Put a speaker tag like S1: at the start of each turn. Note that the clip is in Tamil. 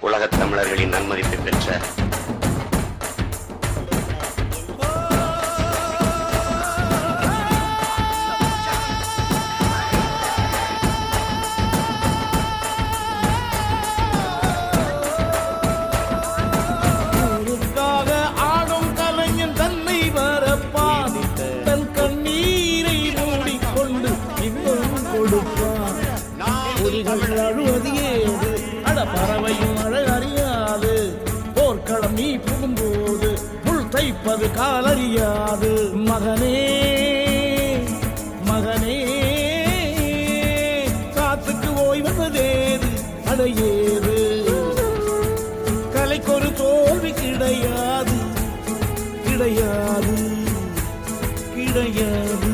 S1: உலகத் தமிழர்களின் நன்மதிப்பை பெற்ற
S2: அழுவது பறவையும் மழை அறியாது. போர்க்களம் நீ புகும்போது முள் தைப்பது காலறியாது மகனே மகனே காத்துக்கு ஓய்வதேது அடையேது. கலைக்கொரு தோல்வி கிடையாது கிடையாது கிடையாது.